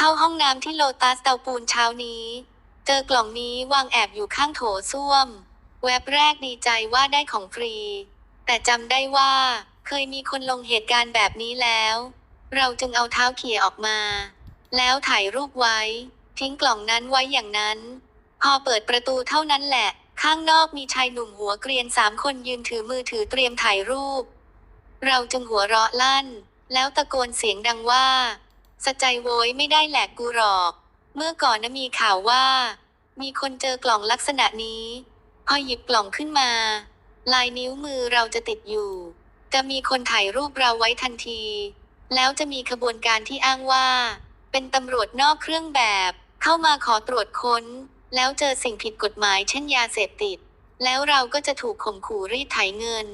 เข้าห้องน้ำที่โลตัสเตาปูนเช้านี้ เจอกล่องนี้วางแอบอยู่ข้างโถส้วม แวบแรกดีใจว่าได้ของฟรี แต่จำได้ว่า เคยมีคนลงเหตุการณ์แบบนี้แล้ว เราจึงเอาเท้าเขี่ยออกมา แล้วถ่ายรูปไว้ ทิ้งกล่องนั้นไว้อย่างนั้น พอเปิดประตูเท่านั้นแหละ ข้างนอกมีชายหนุ่มหัวเกรียนสามคนยืนถือมือถือเตรียมถ่ายรูป เราจึงหัวเราะลั่น แล้วตะโกนเสียงดังว่า สะใจโวยไม่ได้แหลกกูหรอก เมื่อก่อนนะมีข่าวว่า มีคนเจอกล่องลักษณะนี้ พอหยิบกล่องขึ้นมา ลายนิ้วมือเราจะติดอยู่ จะมีคนถ่ายรูปเราไว้ทันที แล้วจะมีขบวนการที่อ้างว่า เป็นตำรวจนอกเครื่องแบบ เข้ามาขอตรวจค้น แล้วเจอสิ่งผิดกฎหมายเช่นยาเสพติด แล้วเราก็จะถูกข่มขู่รีดไถเงิน